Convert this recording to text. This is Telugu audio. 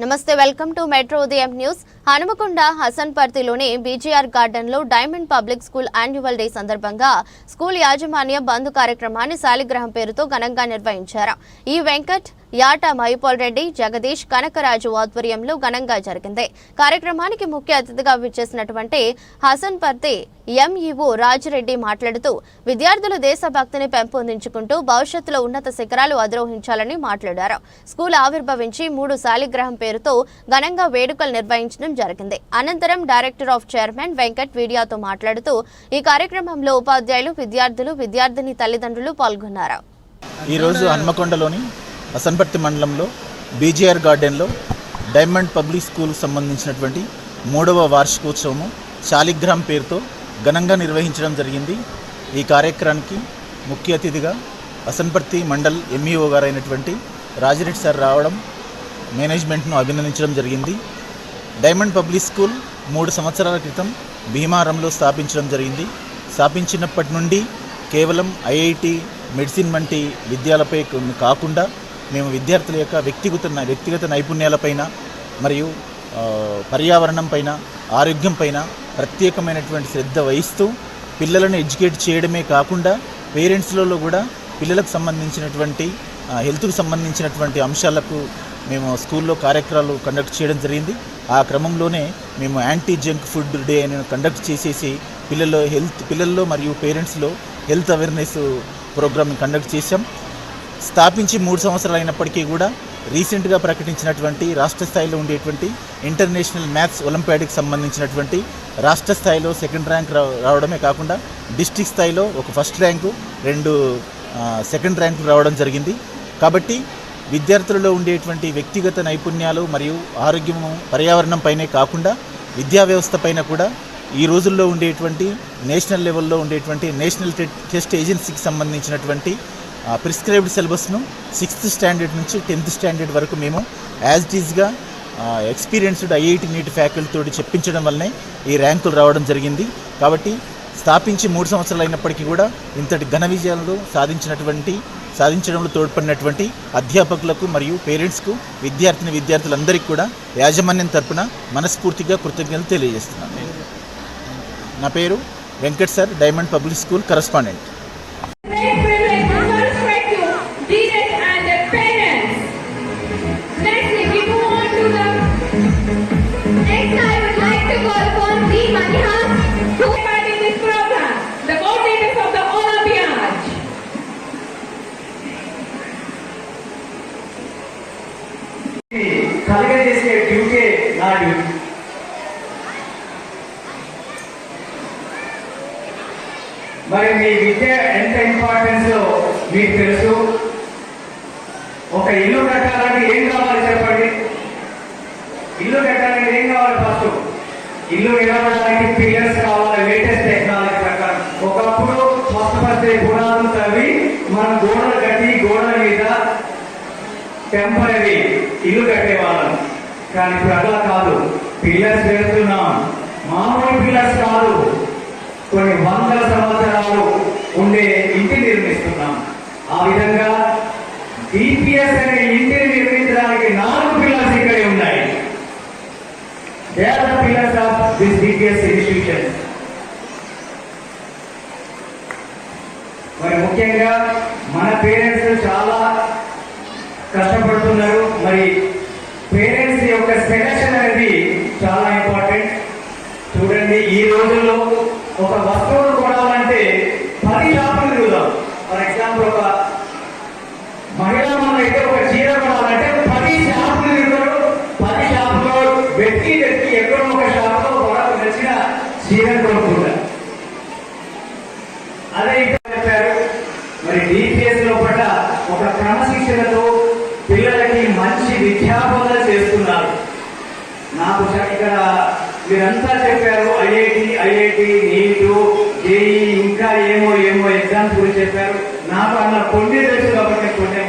నమస్తే welcome to metro Udayam news. Hanumakonda హసన్పర్తిలోని BGR గార్డెన్లో diamond public school annual day సందర్భంగా స్కూల్ యాజమాన్యం బంధు కార్యక్రమాన్ని శాలిగ్రహం పేరుతో ఘనంగా నిర్వహించారు. ఈ వెంకట్ యాట మహిపాల్ రెడ్డి జగదీష్ కనకరాజు ఆధ్వర్యంలో ఘనంగా జరిగింది. కార్యక్రమానికి ముఖ్య అతిథిగా విచ్చేసినటువంటి హసన్పర్తి ఎంఈఓ రాజిరెడ్డి మాట్లాడుతూ విద్యార్థులు దేశభక్తిని పెంపొందించుకుంటూ భవిష్యత్తులో ఉన్నత శిఖరాలు అధిరోహించాలని మాట్లాడారు. స్కూల్ ఆవిర్భవించి మూడు శాలిగ్రహం పేరుతో ఘనంగా వేడుకలు నిర్వహించడం జరిగింది. అనంతరం డైరెక్టర్ ఆఫ్ చైర్మన్ వెంకట్ మీడియాతో మాట్లాడుతూ ఈ కార్యక్రమంలో ఉపాధ్యాయులు విద్యార్థులు విద్యార్థిని తల్లిదండ్రులు పాల్గొన్నారు. ఈరోజు హన్మకొండలోని అసన్పర్తి మండలంలో బీజేఆర్ గార్డెన్లో డైమండ్ పబ్లిక్ స్కూల్ సంబంధించినటువంటి మూడవ వార్షికోత్సవము శాలిగ్రామ్ పేరుతో ఘనంగా నిర్వహించడం జరిగింది. ఈ కార్యక్రమానికి ముఖ్య అతిథిగా అసన్పర్తి మండల్ ఎంఈఓ గారైనటువంటి రాజిరెడ్డి సార్ రావడం మేనేజ్మెంట్ను అభినందించడం జరిగింది. డైమండ్ పబ్లిక్ స్కూల్ మూడు సంవత్సరాల క్రితం భీమారంలో స్థాపించడం జరిగింది. స్థాపించినప్పటి నుండి కేవలం ఐఐటి మెడిసిన్ వంటి విద్యాలపై కాకుండా మేము విద్యార్థుల యొక్క వ్యక్తిగత వ్యక్తిగత నైపుణ్యాలపైన మరియు పర్యావరణం పైన ఆరోగ్యం పైన ప్రత్యేకమైనటువంటి శ్రద్ధ వహిస్తూ పిల్లలను ఎడ్యుకేట్ చేయడమే కాకుండా పేరెంట్స్లలో కూడా పిల్లలకు సంబంధించినటువంటి హెల్త్కు సంబంధించినటువంటి అంశాలకు మేము స్కూల్లో కార్యక్రమాలు కండక్ట్ చేయడం జరిగింది. ఆ క్రమంలోనే మేము యాంటీ జంక్ ఫుడ్ డే అని కండక్ట్ చేసేసి పిల్లల్లో హెల్త్ పిల్లల్లో మరియు పేరెంట్స్లో హెల్త్ అవేర్నెస్ ప్రోగ్రామ్ని కండక్ట్ చేశాం. స్థాపించి మూడు సంవత్సరాలు అయినప్పటికీ కూడా రీసెంట్గా ప్రకటించినటువంటి రాష్ట్ర స్థాయిలో ఉండేటువంటి ఇంటర్నేషనల్ మ్యాథ్స్ ఒలింపియాడ్కి సంబంధించినటువంటి రాష్ట్ర స్థాయిలో సెకండ్ ర్యాంక్ రా రావడమే కాకుండా డిస్టిక్ స్థాయిలో ఒక ఫస్ట్ ర్యాంకు రెండు సెకండ్ ర్యాంకు రావడం జరిగింది. కాబట్టి విద్యార్థులలో ఉండేటువంటి వ్యక్తిగత నైపుణ్యాలు మరియు ఆరోగ్యము పర్యావరణం పైనే కాకుండా విద్యా వ్యవస్థ పైన కూడా ఈ రోజుల్లో ఉండేటువంటి నేషనల్ లెవెల్లో ఉండేటువంటి నేషనల్ టెస్ట్ ఏజెన్సీకి సంబంధించినటువంటి ప్రిస్క్రైబ్డ్ సిలబస్ను సిక్స్త్ స్టాండర్డ్ నుంచి టెన్త్ స్టాండర్డ్ వరకు మేము యాజ్ ఇట్ ఈజ్గా ఎక్స్పీరియన్స్డ్ ఐఐటి నీట్ ఫ్యాకల్టీ తోటి చెప్పించడం వల్లనే ఈ ర్యాంకులు రావడం జరిగింది. కాబట్టి స్థాపించి మూడు సంవత్సరాలు అయినప్పటికీ కూడా ఇంతటి ఘన విజయాలు సాధించినటువంటి సాధించడంలో తోడ్పడినటువంటి అధ్యాపకులకు మరియు పేరెంట్స్కు విద్యార్థిని విద్యార్థులందరికీ కూడా యాజమాన్యం తరపున మనస్ఫూర్తిగా కృతజ్ఞతలు తెలియజేస్తున్నాను. నేను నా పేరు Venkat sir diamond public school correspondent. కలగజేసే duty నా డ్యూటీ మరి మీ విద్య ఎంత ఇంపార్టెన్స్ మీకు తెలుసు? ఒక ఇల్లు కట్టాలంటే ఏం కావాలి చెప్పండి? ఇల్లు కట్టాలంటే ఏం కావాలి ఫస్ట్ ఇల్లు నిలబడడానికి పిల్లర్స్ కావాలి లేటెస్ట్ టెక్నాలజీ ప్రకారం. ఒకప్పుడు ఫస్ట్ ఫస్ట్ గుణాలు తవ్వి మనం గోడలు కట్టి గోడల మీద టెంపరీ ఇల్లు కట్టేవాళ్ళం కానీ ఇప్పుడు అలా కాదు. పిల్లర్స్ వేస్తున్నాం. మామూలు పిల్లర్స్ కాదు. కొన్ని వందల సంవత్సరాలు ఉండే ఇంటి నిర్మిస్తున్నాం. ఆ విధంగా డిపిఎస్ అనే ఇంటిని నిర్మించడానికి నాలుగు పిల్లర్స్ ఇక్కడే ఉన్నాయి. They are pillars of this DPS institution మరి ముఖ్యంగా మన పేరెంట్స్ చాలా కష్టపడుతున్నారు. మరి పేరెంట్స్ యొక్క సెలక్షన్ అనేది చాలా ఇంపార్టెంట్. చూడండి ఈ రోజుల్లో ఒక వస్తువును కొనాలంటే పది షాపులు తిరుగుదాం. ఫర్ ఎగ్జాంపుల్ ఒక మహిళా మన అయితే ఒక చీర కొనాలంటే పది షాపులు తిరుగుతారు. పది షాపులో వెతికి వెతికి ఎక్కడో ఒక షాపులో వాళ్ళకు నచ్చిన చీర కొనుక్కుంటారు. అదే ఇక్కడ చెప్పారు. మరి డిపిఎస్ లోపల ఒక క్రమశిక్షణతో పిల్లలకి మంచి విద్యాబోధన చేస్తున్నారు. నాకు ఇక్కడ మీరంతా చెప్పారు ఐఐటి ఐఐటి నీటు జేఈ ఇంకా ఏమో ఏమో ఎగ్జామ్స్ గురించి చెప్పారు. నాకు అన్న కొన్ని తెలుసు కాబట్టి కొన్ని